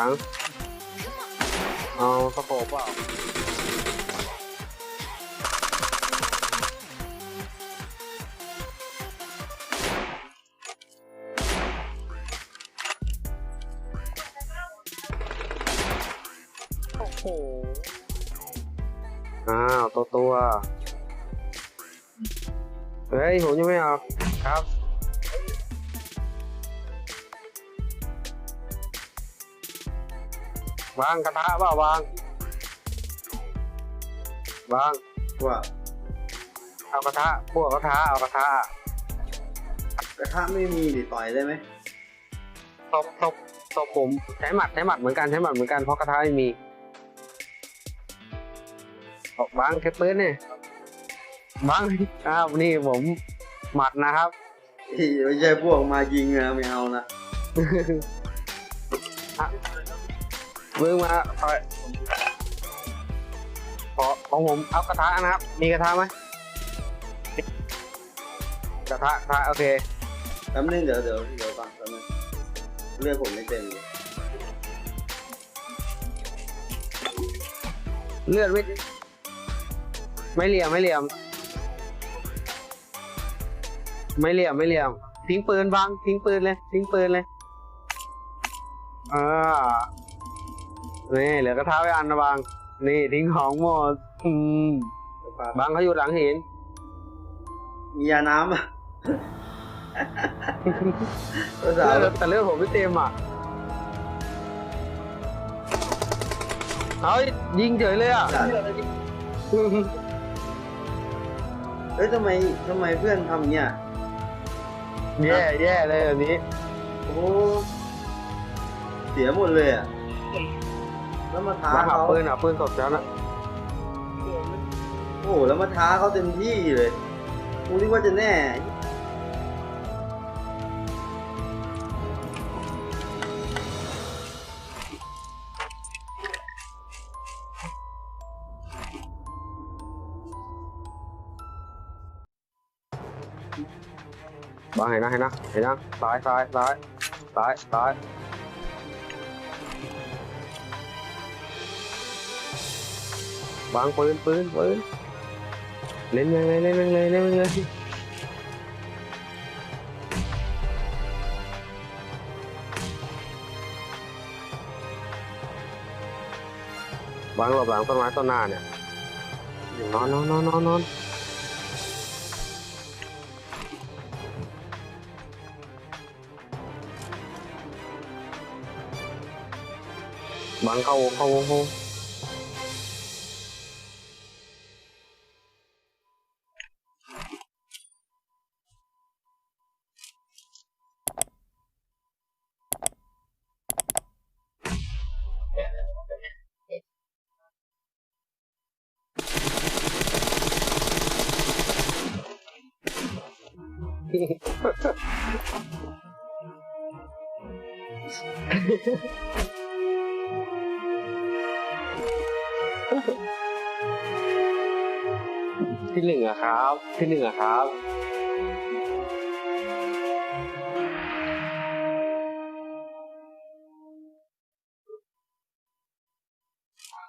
ลัง เอาสโคปเปล่าโอ้โห อ้าวตัวตัว เฮ้ยผมยังไม่เอาครับ วางกระทะเปล่าวาง วางว่าเอากระทะพวกกระทะเอากระทะกระทะไม่มีดิต่อยได้ไหมตบตบตบผมใช้หมัดใช้หมัดเหมือนกันใช้หมัดเหมือนกันเพราะกระทะไม่มีออกวางแค่ปืนเนี่ยวางอ้าวนี่ผมหมัดนะครับที่ไม่ใช่พวกมายิงนะไม่เอานะ มึงมาคอยขอของผมเอากระทะนะครับ มีกระทะไหมกระทะกระทะโอเคแป๊บนึงเดี๋ยวเดี๋ยวเดี๋ยวฟังแป๊บนึงเรื่องผมไม่เต็มเลยเลือดไม่ไม่เหลี่ยมไม่เหลี่ยม ไม่เหลี่ยมไม่เหลี่ยม ทิ้งปืนบังทิ้งปืนเลย ทิ้งปืนเลยอ่า นี่เหลือกระทะไว้อันนะบังนี่ทิ้งของหมดอืมบังเขาอยู่หลังหินมียาน้ำอะภาษาเลือดแต่เลือดผมไม่เต็มอะเอายิงเฉยเลยอะเอ้ยทำไมทำไมเพื่อนทำเนี่ยแย่แย่เลยแบบนี้ โอ้ เสียหมดเลยอะ แล้วมาท้ามาหาเขาปืนอะปืนสดแล้วนะโอ้โหแล้วมาท้าเขาเต็มที่เลยกูนึกว่าจะแน่บังเห็นนะเห็นนะเห็นนะซ้ายซ้ายซ้ายซ้ายซ้าย บางปืนปืนปืนเล่นยังไงเล่นยังไงเล่นยังไงบางหลบหลังต้นไม้ต้นหน้าเนี่ยนอนนอนนอนนอนนอนบางเข้าวงเข้าวงเข้า ที่หนึ่งอะครับ ที่หนึ่งอะครับ